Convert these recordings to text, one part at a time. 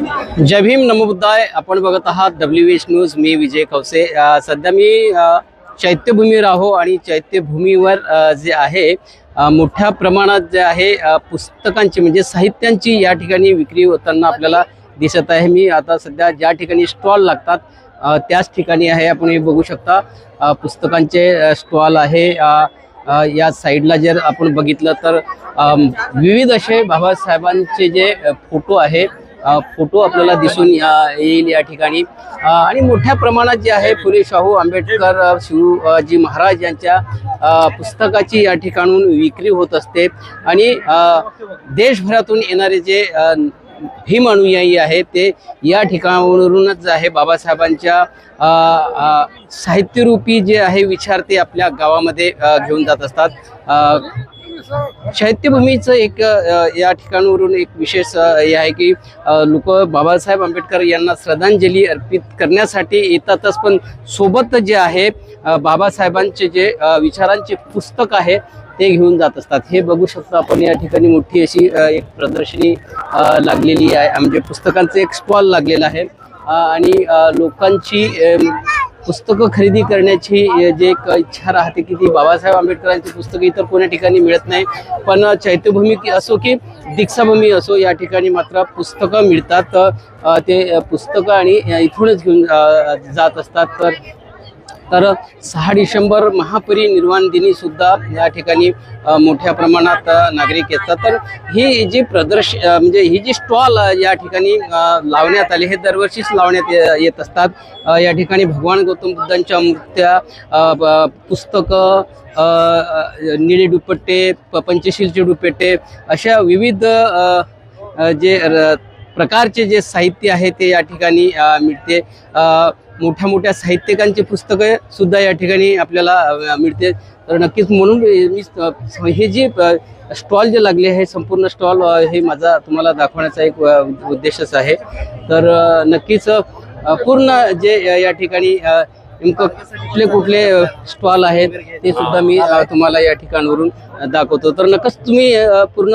जय भीम नमोबुद्धाय आपण बघत आहात डब्ल्यू एच न्यूज मी विजय कवसे सध्या मी चैत्यभूमीवर आहो आणि चैत्यभूमीवर जे आहे मोठ्या प्रमाणात जे आहे पुस्तकांची म्हणजे साहित्यांची या ठिकाणी विक्री होताना आपल्याला दिसत आहे. मी आता सध्या ज्या ठिकाणी स्टॉल लागतात त्याच ठिकाणी आहे. आपण हे बघू शकता पुस्तकांचे स्टॉल आहे. या साईडला जर आपण बघितलं तर विविध असे बाबासाहेबांचे जे फोटो आहे फोटो आपल्याला दिसून येईल या ठिकाणी. आणि मोठ्या प्रमाणात जे आहे फुले शाहू आंबेडकर शिवजी महाराज यांच्या पुस्तकाची या ठिकाणून विक्री होत असते. आणि देशभरातून येणारे जे भीम अनुयायी आहे ते या ठिकाणावरूनच आहे बाबासाहेबांच्या साहित्यरूपी जे आहे विचार ते आपल्या गावामध्ये घेऊन जात असतात. चैत्यभूमीचं एक या ठिकाणावरून एक विशेष हे आहे की लोक बाबासाहेब आंबेडकर यांना श्रद्धांजली अर्पित करण्यासाठी येतातच. पण सोबत जे आहे बाबासाहेबांचे जे विचारांचे पुस्तक आहे ते घेऊन जात असतात. हे बघू शकतो आपण या ठिकाणी मोठी अशी एक प्रदर्शनी लागलेली आहे. म्हणजे पुस्तकांचं एक स्टॉल लागलेला आहे. आणि लोकांची पुस्तकं खरेदी करण्याची जे एक इच्छा राहते की ती बाबासाहेब आंबेडकरांची पुस्तकं इतर कोण्या ठिकाणी मिळत नाही. पण चैत्यभूमी की असो की दीक्षाभूमी असो या ठिकाणी मात्र पुस्तकं मिळतात. ते पुस्तकं आणि इथूनच घेऊन जात असतात. तर तर सहा डिसेंबर महापरिनिर्वाण दिनी सुद्धा या ठिकाणी मोठ्या प्रमाणात नागरिक येतात. तर ही जी प्रदर्श म्हणजे ही जी स्टॉल या ठिकाणी लावण्यात आली हे दरवर्षीच लावण्यात ये- येत असतात. या ठिकाणी भगवान गौतम बुद्धांच्या मूर्त्या पुस्तकं निळे दुपट्टे प- पंचशीलचे दुपट्टे अशा विविध जे र- प्रकारचे जे साहित्य आहे ते या ठिकाणी मिळते. मोठ्या मोठ्या साहित्यिकांची पुस्तकं सुद्धा या ठिकाणी आपल्याला मिळते. तर नक्कीच म्हणून मी हे जे स्टॉल जे लागले आहे संपूर्ण स्टॉल हे माझा तुम्हाला दाखवण्याचा एक उद्देशच आहे. तर नक्कीच पूर्ण जे या ठिकाणी नेमकं कुठले कुठले स्टॉल आहेत ते सुद्धा मी तुम्हाला या ठिकाणावरून दाखवतो. तर नक्कीच तुम्ही पूर्ण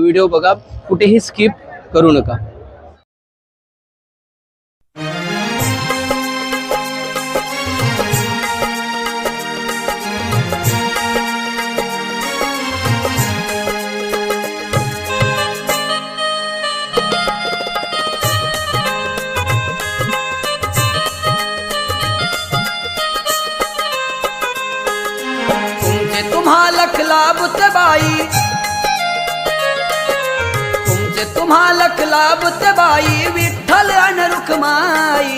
व्हिडिओ बघा. कुठेही स्किप करू नका. लखला बुतबाई बाई. तुमचे तुम्हा लखला बुतबाई बाई विठ्ठल अन रुखमाई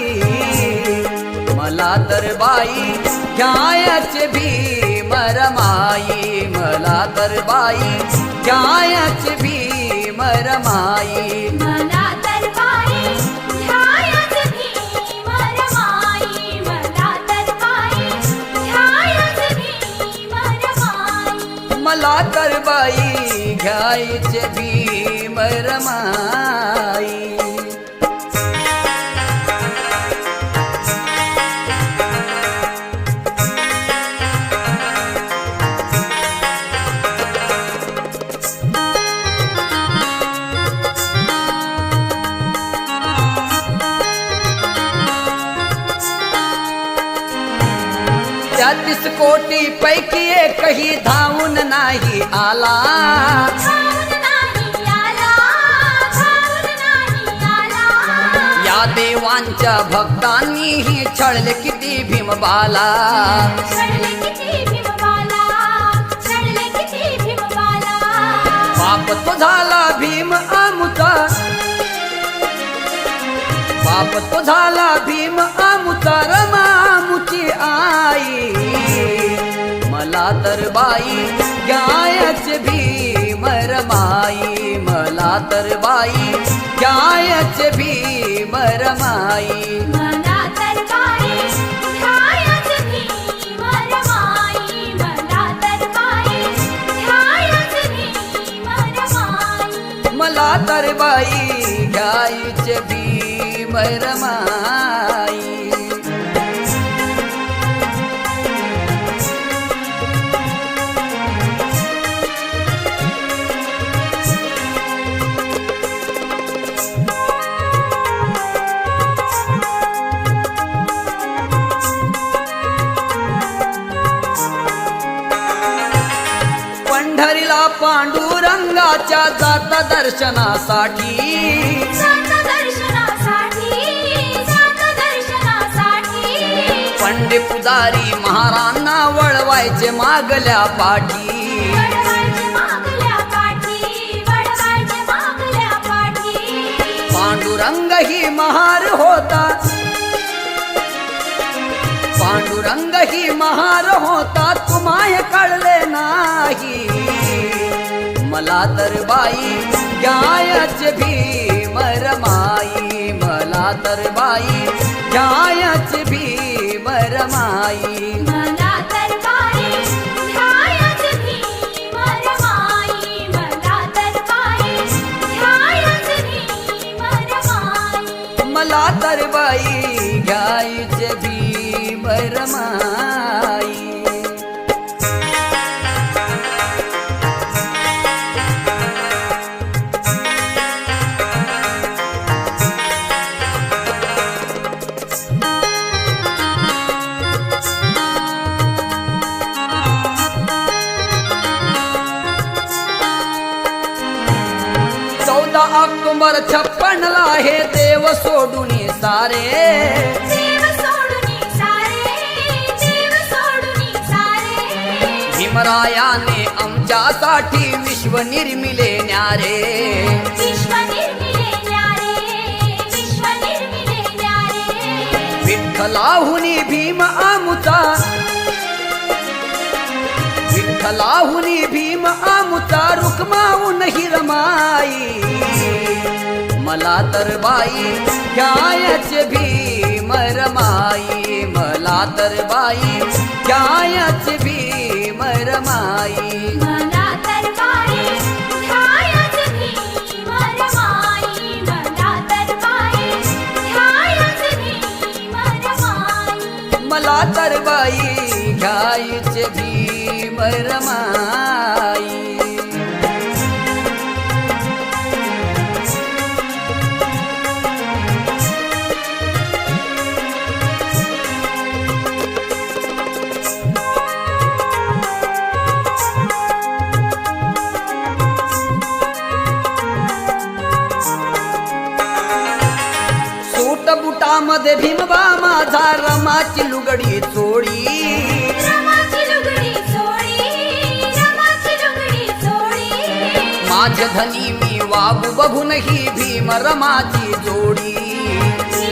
मला तर बाई घ्यायचे भीम रमाई मला तर बाई घ्यायचे भीम रमाई मला तर बाई जायचे भीम रमाई. तेहतीस कोटी पैकी एकही धावून नाही आला. या देवांच्या भक्तांनीही छळले किती भीमबाला पाप तो झाला भीम आमुचा. पाप तो झाला भीम आमुचा. रमामुची आई. मला तर बाई गायच भीम रमाई मला तर बाई गायच भीम रमाई मला तर बाई ध्यायच भीम विठ्ठलाच्या जात दर्शनासाठी. पंडित पुजारी महारांना वळवायचे मागल्या पाठी. पांडुरंग ही महार होता. पांडुरंग ही महार होता तुम्हाय कळले नाही. मला तर बाई गायच भीम रमाई मला तर बाई गायच भीम रमाई मला तर बाई ध्यायच भीम रमाई छप्पनला हे देव सोडून सारे. देव सोडून सारे देव सोडून सारे. भीमरायाने आमच्यासाठी विश्व निर्मिले न्यारे. विठ्ठलाहुनी भीम आमुचा. विठ्ठलाहुनी भीम आमुचा रुक्माहून हिरमाई. मला तर बाई घ्यायच भीम रमाई मला तर बाई घ्यायच भीम रमाई मला तर बाई ध्यायच भीम रमाई बुटामध्ये भीमबा माझा रमाची लुगडी चोळी. रमाची लुगडी चोळी रमाची लुगडी चोळी. माझ धनी मी वागू बघून ही भीम रमाची जोडी.